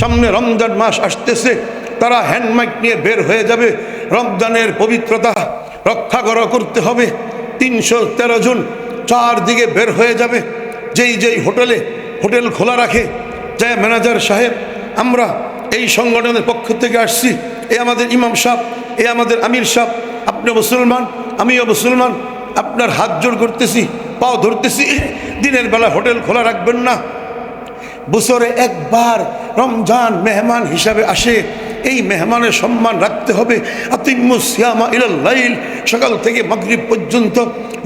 সামনে রমজান মাস আসতেছে, তারা হ্যান্ডমাইক নিয়ে বের হয়ে যাবে। রমজানের পবিত্রতা রক্ষা করা করতে হবে। তিনশো তেরো জন চারদিকে বের হয়ে যাবে। যেই যেই হোটেলে, হোটেল খোলা রাখে। যাই ম্যানেজার সাহেব, আমরা এই সংগঠনের পক্ষ থেকে আসছি। এ আমাদের ইমাম সাহ এ আমাদের আমির সাহ আপনি মুসলমান, আমিও মুসলমান, আপনার হাত জোর করতেছি, পাও ধরতেছি। দিনের বেলা হোটেল খোলা রাখবেন না। বছরে একবার রমজান মেহমান হিসাবে আসে। এই মেহমানের সম্মান রাখতে হবে। আতিমুসিয়ামা সকাল থেকে মাগরিব পর্যন্ত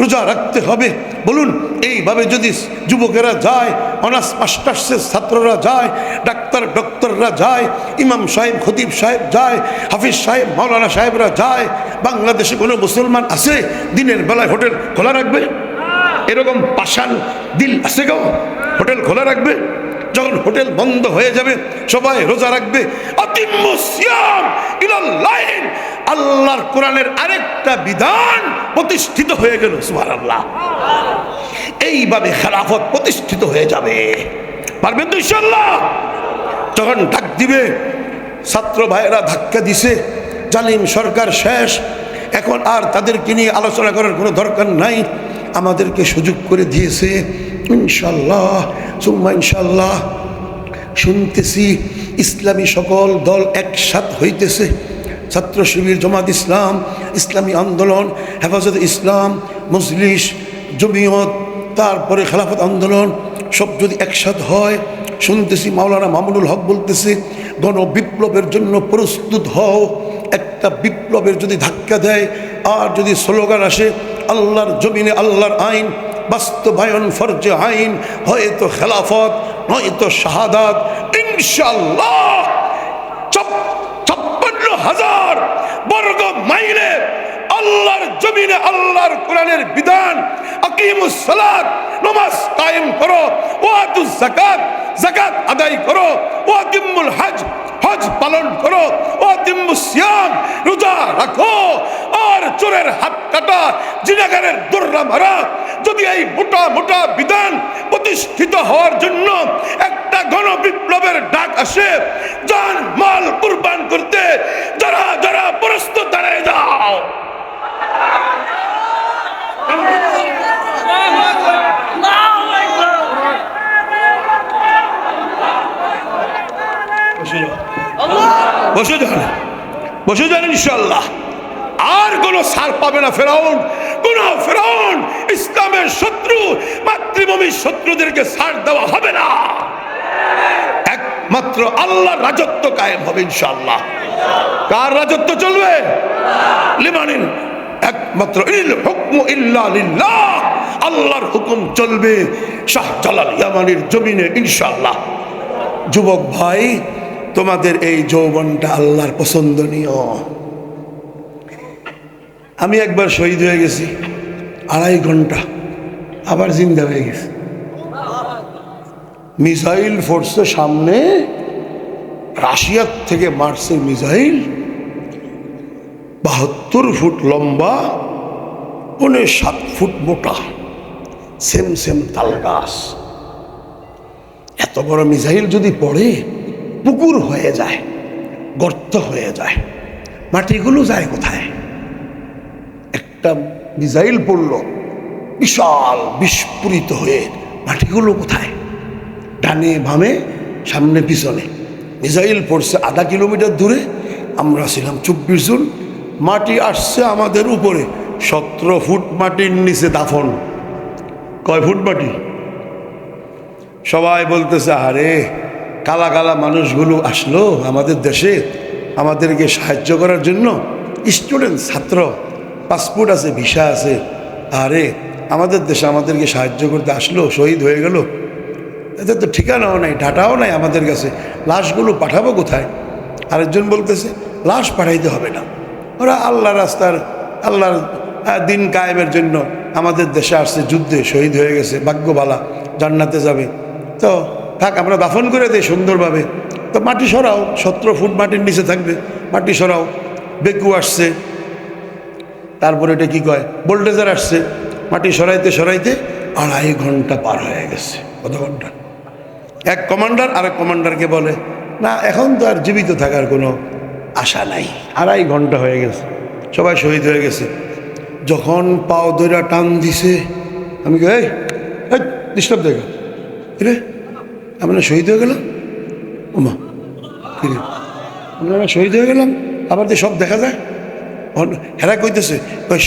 রোজা রাখতে হবে। বলুন, এইভাবে যদি যুবকেরা যায়, অনার্স মাস্টার্সের ছাত্ররা যায়, ডাক্তার, ডক্টররা যায়, ইমাম সাহেব, খতিব সাহেব যায়, হাফিজ সাহেব, মাওলানা সাহেবরা যায়, বাংলাদেশে কোনো মুসলমান আছে, দিনের বেলায় হোটেল খোলা রাখবে? এরকম পাষাণ দিল আছে গো হোটেল খোলা রাখবে? যখন হোটেল বন্ধ হয়ে যাবে, সবাই রোজা রাখবে। আল্লাহর কোরআনের আরেকটা বিধান প্রতিষ্ঠিত হয়ে গেল সুহার আল্লাহ এইভাবে খেলাফত প্রতিষ্ঠিত হয়ে যাবে পারবেন তো ইনশাল্লাহ যখন ডাক দিবে, ছাত্র ভাইয়েরা ধাক্কা দিছে, জালিম সরকার শেষ, এখন আর তাদেরকে নিয়ে আলোচনা করার কোনো দরকার নাই, আমাদেরকে সুযোগ করে দিয়েছে ইনশাল্লাহ সুম্মা ইনশাল্লাহ শুনতেছি ইসলামী সকল দল একসাথ হইতেছে। ছাত্র শিবির জামাত ইসলাম, ইসলামী আন্দোলন, হেফাজত ইসলাম, মজলিস, জমিয়ত, তারপরে খেলাফত আন্দোলন, সব যদি একসাথ হয়, শুনতেছি মাওলানা মামুনুল হক বলতেছে গণ বিপ্লবের জন্য প্রস্তুত হও, একটা বিপ্লবের যদি ধাক্কা দেয়, আর যদি স্লোগান আসে, আল্লাহর জমিনে আল্লাহর আইন বাস্তবায়ন ফরজে আইন, হয়তো খেলাফত, নয়তো শাহাদাত ইনশাল্লাহ ছাপ্পান্ন হাজার বর্গ মাইলে আল্লাহর জমিনে আল্লাহর কোরআনের বিধান, আকিমুস সালাত কায়েম করো আদায় করো হজ পালন করো রাখো, আর চোরের হাত মারা যদি এই মোটা মোটা বিধান প্রতিষ্ঠিত হওয়ার জন্য একটা গণ বিপ্লবের ডাক আসে যান মাল কুরবান করতে যারা যারা প্রস্তুত দাঁড়িয়ে যাও। বসে যান। বসে যান ইনশাল্লাহ আর কোন সার পাবে না ফেরাউন। ইসলামের শত্রু মাতৃভূমির শত্রুদেরকে সার দেওয়া হবে না। একমাত্র আল্লাহর রাজত্ব কায়েম হবে ইনশাল্লাহ কার রাজত্ব চলবে? লিমানিন একমাত্র ইল হুকম আল্লাহর হুকুম চলবে শাহ জালাল ইয়ামানির জমিনে যুবক ভাই, তোমাদের এই যৌবনটা আল্লাহর পছন্দনীয়। আমি একবার শহীদ হয়ে গেছি, আড়াই ঘণ্টা, আবার জিন্দা হয়ে গেছি। মিসাইল ফোর্সের সামনে রাশিয়ার থেকে মারছে মিসাইল, বাহাত্তর ফুট লম্বা, পনে সাত ফুট মোটা, সেম সেম তাল গাছ। এত বড় মিসাইল যদি পড়ে, পুকুর হয়ে যায়, গর্ত হয়ে যায়, মাটিগুলো যায় কোথায়? একটা মিসাইল পড়ল। বিশাল বিস্ফোরিত হয়ে মাটিগুলো কোথায়? ডানে বামে, সামনে পিছনে। মিসাইল পড়ছে আধা কিলোমিটার দূরে। আমরা ছিলাম চব্বিশ জন। মাটি আসছে আমাদের উপরে। সতেরো ফুট মাটির নিচে দাফন। কয় ফুট মাটি? সবাই বলতেছে, আরে, কালা কালা মানুষগুলো আসলো আমাদের দেশে। আমাদেরকে সাহায্য করার জন্য। স্টুডেন্ট, ছাত্র। পাসপোর্ট আছে, ভিসা আছে। আরে, আমাদের দেশে আমাদেরকে সাহায্য করতে আসলো, শহীদ হয়ে গেল। এদের তো ঠিকানাও নাই, ডাটাও নাই আমাদের কাছে। লাশগুলো পাঠাবো কোথায়? আরেকজন বলতেছে, লাশ পাঠাইতে হবে না। ওরা আল্লাহ রাস্তার, আল্লাহর দিন কায়েমের জন্য আমাদের দেশে আসছে, যুদ্ধে শহীদ হয়ে গেছে, ভাগ্যবালা, জান্নাতে যাবে। তো থাক, আমরা দাফন করে দিই সুন্দরভাবে। তো মাটি সরাও, সতেরো ফুট মাটির নিচে থাকবে, মাটি সরাও। বেকু আসছে তারপরে এটা কি কয়? বোল্ডেজার আসছে। মাটি সরাইতে সরাইতে আড়াই ঘণ্টা পার হয়ে গেছে। কত ঘণ্টা? এক কমান্ডার আরেক কমান্ডারকে বলে, না, এখন তো আর জীবিত থাকার কোনো আশা নাই। আড়াই ঘণ্টা হয়ে গেছে। সবাই শহীদ হয়ে গেছে। যখন পাও দইরা টান দিছে, আমি কি ডিস্টার্ব দেখা রে? আমরা শহীদ হয়ে গেলাম? ওমা, কি রে? আমরা শহীদ হয়ে গেলাম। আবার যে সব দেখা যায়? হেরা কইতেছে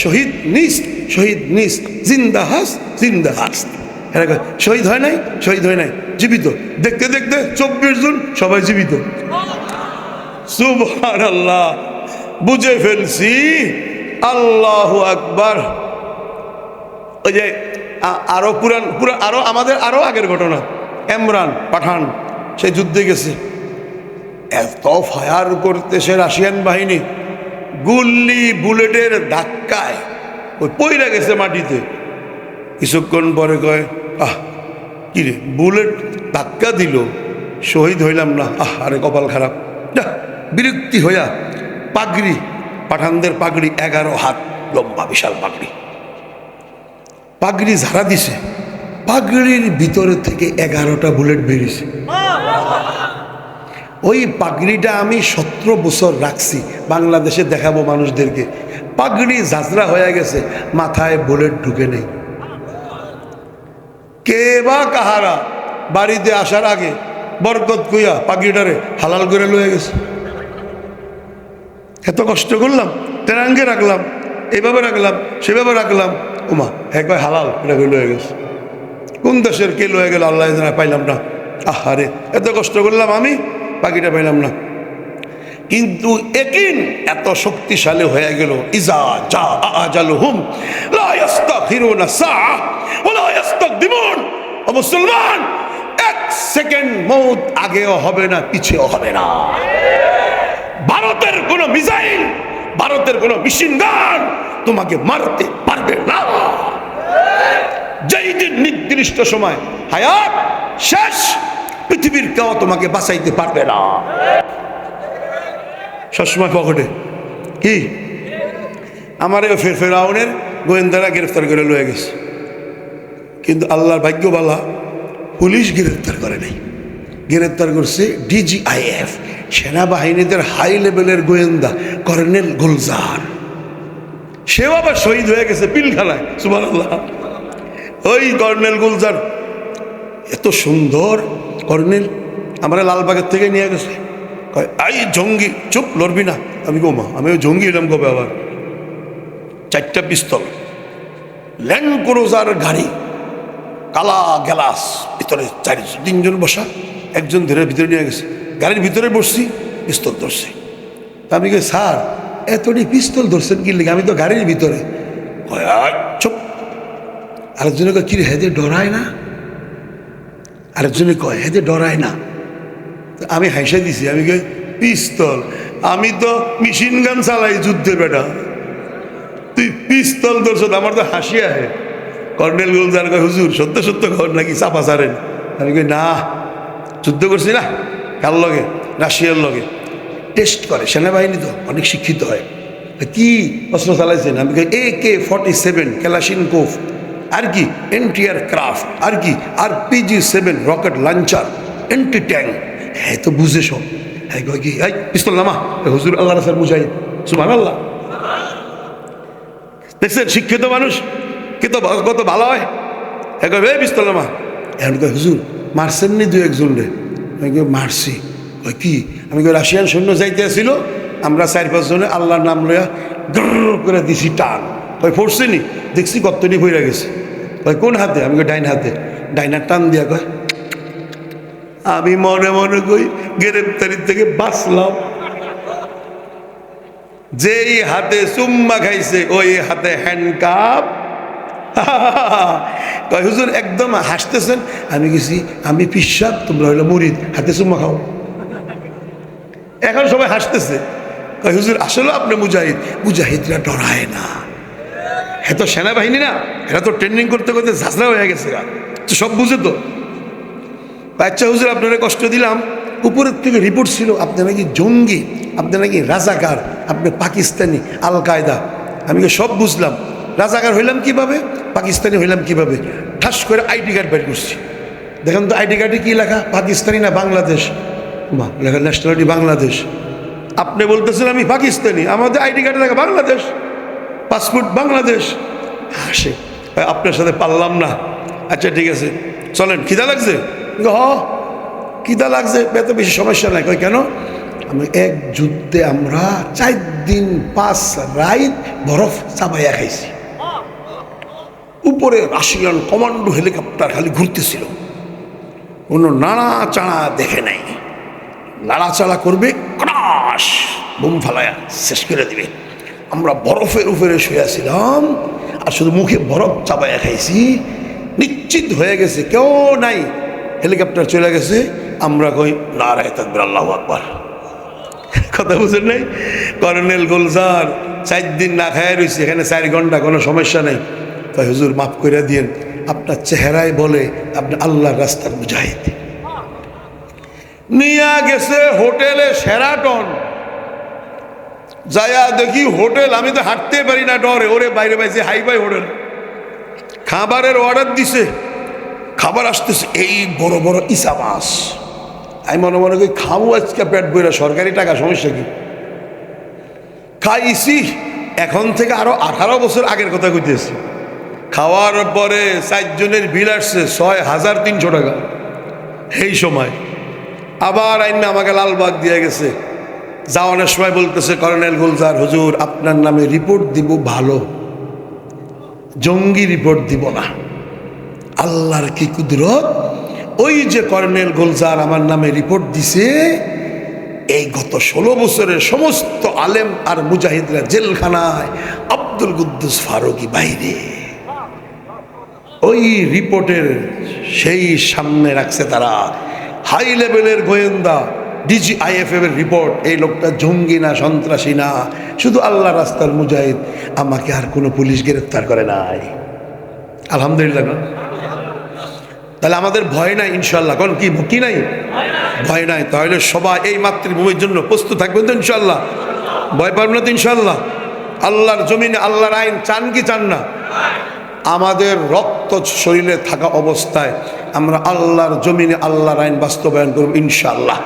শহীদ নিস শহীদ নিস, জিন্দা হাস জিন্দা হাস। হেরা কয়, শহীদ হয় নাই, শহীদ হয় নাই, জীবিত। দেখতে দেখতে চব্বিশ জন সবাই জীবিত। সুবহান আল্লাহ বুঝে ফেলছি। আল্লাহ আকবার। ওই যে আরও পুরান পুরা আরও আমাদের আরও আগের ঘটনা। এমরান পাঠান, সে যুদ্ধে গেছে। এত ফায়ার করতেছে রাশিয়ান বাহিনী। গুল্লি বুলেটের ধাক্কায় ওই পইরা গেছে মাটিতে। কিছুক্ষণ পরে কয়, আহ, কি রে, বুলেট ধাক্কা দিল, শহীদ হইলাম না, আহ, আরে কপাল খারাপ। যা, বিরক্তি হইয়া পাগড়ি, পাঠানদের পাগড়ি, এগারো হাত লম্বা, বিশাল পাগড়ি। পাগড়ি ঝাড়া দিছে, পাগড়ির ভিতরে থেকে এগারোটা বুলেট বেরিয়েছে। ওই পাগড়িটা আমি সতেরো বছর রাখছি, বাংলাদেশে দেখাবো মানুষদেরকে। পাগড়ি ঝাঁঝরা হয়ে গেছে, মাথায় বুলেট ঢুকে নেই। কে বা কাহারা বাড়িতে আসার আগে বরকত কুইয়া পাগড়িটারে হালাল করে লয়ে গেছে? এত কষ্ট করলাম, তেরাঙ্গে রাখলাম এইভাবে রাখলাম, সেভাবে রাখলাম। ওমা একবার হালাল এটা করে লয়ে গেছে। কোন দেশের কে লয়ে গেল, আল্লাহ পাইলাম না। আহারে, এত কষ্ট করলাম আমি পাখিটা পাইলাম না। কিন্তু একিন এত শক্তিশালী হয়ে গেল, ইজা যা আজালু হুম মুসলমান, এক সেকেন্ড মৌত আগেও হবে না, পিছেও হবে না। ভারতের কোন মিসাইল, ভারতের কোন মেশিন গান তোমাকে মারতে পারবে না। যেই দিন নির্দিষ্ট সময়, হায়াত শেষ পৃথিবীর কেউ তোমাকে বাঁচাইতে পারবে না। সবসময় পকেটে। কি? আমার ফের ফেরাউনের গোয়েন্দারা গ্রেফতার করে লয়ে গেছে। কিন্তু আল্লাহর ভাগ্যবালা পুলিশ গ্রেফতার করে নাই। গ্রেফতার করছে ডিজিআইএফ, সেনাবাহিনীদের হাই লেভেলের গোয়েন্দা কর্নেল গুলজার সেও আবার শহীদ হয়ে গেছে পিল পিলখানায় সুমান আল্লাহ ওই কর্নেল গুলজার এত সুন্দর কর্নেল আমরা লালবাগের থেকে নিয়ে গেছে। কয় আই জঙ্গি চুপ লড়বি না। আমি গো মা আমি ওই জঙ্গি এলাম কবে আবার? চারটা পিস্তল ল্যান্ড ক্রুজার গাড়ি কালা গ্যালাস ভিতরে চারি তিনজন বসা একজন ধরে ভিতরে নিয়ে গেছে। গাড়ির ভিতরে বসছি পিস্তল ধরছে। তা আমি কই স্যার এতটি পিস্তল ধরছেন কি লিখে আমি তো গাড়ির ভিতরে। কয়, "আয়, চুপ। আরেকজনে কয় কি হেদে ডরায় না? আরেকজনে কয় হেদে ডরায় না। আমি হাসে দিছি, আমি কই, পিস্তল, আমি তো মেশিন গান চালাই যুদ্ধে, বেটা। তুই পিস্তল ধরছ, আমার তো হাসি আহে। কর্নেল গুলজার কয়, হুজুর, সত্য সত্য ঘর নাকি চাপা সারেন আমি কই, না, যুদ্ধ করছি না, কার লগে? রাশিয়ার লগে। টেস্ট করে, সেনাবাহিনী তো অনেক শিক্ষিত হয়। কি অস্ত্র চালাইছেন? আমি এ কে ফর্টি সেভেন ক্যালাসিন কোফ আর কি এনটিআর ক্রাফট আর কি R PG seven rocket launcher anti tank হ্যাঁ তো বুঝে সব হ্যাঁ কি? এই, পিস্তল নামা। হুজুর আল্লাহ রাসার বুঝাই। সুমান আল্লাহ দেখছেন, শিক্ষিত মানুষ? কিন্তু কত ভালো হয়? একবার বে পিস্তল নামা। এখন কয়, হুজুর, মারছেন নি দু একজন রে? মারছি। কয়, কি? আমি রাশিয়ান সৈন্য যাইতে আসছিল আমরা চার পাঁচজনে আল্লাহর নাম লইয়া করে দিছি টান। কই ফোরছি নি দেখছি কতটি বইরা গেছে। কয়, কোন হাতে? আমি ডাইন হাতে। ডাইনার টান দিয়া কয়, আমি মনে মনে কই গ্রেপ্তারি থেকে বাঁচলাম। যেই হাতে চুম্মা খাইছে, ওই হাতে হ্যান্ডকাপ কয়, হুজুর, একদম হাসতেছেন? আমি গেছি, আমি পিসাব, তোমরা হইল মুরিদ, হাতে চুম্মা খাও। এখন সবাই হাসতেছে। কয়, হুজুর, আসলে আপনি মুজাহিদ। মুজাহিদরা ডরায় না। হ্যাঁ তো সেনাবাহিনী না, এরা তো ট্রেনিং করতে করতে ঝাঁঝরা হয়ে গেছে। তো সব বুঝে তো। বাচ্চা হুজুর, আপনারা কষ্ট দিলাম। উপরের থেকে রিপোর্ট ছিল, আপনি নাকি জঙ্গি, আপনি নাকি রাজাকার, আপনি পাকিস্তানি আল কায়দা আমি সব বুঝলাম। রাজাকার হইলাম কীভাবে, পাকিস্তানি হইলাম কীভাবে? ঠাস করে আইডি কার্ড বের করছি। দেখেন তো আইডি কার্ডে কী লেখা, পাকিস্তানি না বাংলাদেশ? বাহ, লেখা ন্যাশনালিটি বাংলাদেশ। আপনি বলতেছেন আমি পাকিস্তানি, আমাদের আইডি কার্ডে লেখা বাংলাদেশ। পাসপোর্ট বাংলাদেশ। হাসে। আপনার সাথে পারলাম না। আচ্ছা ঠিক আছে। চলেন, খিদা লাগছে? হ। খিদা লাগছে, এত বেশি সমস্যা নাই। কই, কেন? আমি এক যুদ্ধে আমরা চার দিন, পাঁচ রাইত বরফ চাপাইয়া খাইছি। উপরে রাশিয়ান কমান্ডো হেলিকপ্টার খালি ঘুরতেছিল। কোনো নাড়া চাড়া দেখে নাই। নাড়াচাড়া করবে ক্রাশ বুম ফালায়া শেষ করে দিবে। আমরা বরফের উপরে শুয়েছিলাম আর শুধু মুখে বরফ চাপাইয়া খাইছি। নিশ্চিত হয়ে গেছে, কেউ নাই। হেলিকপ্টার চলে গেছে। আমরা কই, না নারায় থাকবে আল্লাহ আকবার। কথা বুঝেন নাই? কর্নেল গোলজার চার দিন না খায় রয়েছে এখানে চার ঘণ্টা কোনো সমস্যা নেই। তাই হুজুর, মাফ করে দিয়েন, আপনার চেহারায় বলে আপনি আল্লাহর রাস্তার মুজাহিদ। নিয়ে গেছে হোটেলে সেরাটন। যায়া দেখি হোটেল, আমি তো হাঁটতে পারি না ডরে। ওরে বাইরে বাইরে, হাই বাই হোটেল। খাবারের অর্ডার দিছে। খাবার আসতেছে, এই বড় বড় ইসা মাছ। আমি মনে মনে করি খাব আজকে পেট বইরা সরকারি টাকা, সমস্যা কি? খাইছি, এখন থেকে আরও আঠারো বছর আগের কথা কইতেছি। খাওয়ার পরে চারজনের বিল আসছে ছয় হাজার তিনশো টাকা। সেই সময়। আবার আইন আমাকে লালবাগ দিয়ে গেছে। যাওয়ানোর সময় বলতেছে, কর্নেল গুলজার হুজুর, আপনার নামে রিপোর্ট দিব ভালো। জঙ্গি রিপোর্ট দিব না। আল্লাহর কি কুদরত? ওই যে কর্নেল গুলজার আমার নামে রিপোর্ট দিছে, এই গত ষোলো বছরের সমস্ত আলেম আর মুজাহিদরা জেলখানায় আব্দুল কুদ্দুস ফারুকি বাইরে। ওই রিপোর্টের সেই সামনে রাখছে তারা। হাই লেভেলের গোয়েন্দা ডিজি আইএফএফ এর রিপোর্ট এই লোকটা জঙ্গি না, সন্ত্রাসী না, শুধু আল্লাহ রাস্তার মুজাহিদ, আমাকে আর কোনো পুলিশ গ্রেফতার করে নাই। আলহামদুলিল্লাহ না তাহলে আমাদের ভয় নাই ইনশাল্লাহ কোন কি কি নাই? ভয় নাই, তাহলে সবাই এই মাতৃভূমির জন্য প্রস্তুত থাকবেন তো ইনশাল্লাহ ভয় পাবেন না তো ইনশাল্লাহ আল্লাহর জমিনে আল্লাহর আইন চান কি চান না? আমাদের রক্ত শরীরে থাকা অবস্থায় আমরা আল্লাহর জমিনে আল্লাহর আইন বাস্তবায়ন করব ইনশাল্লাহ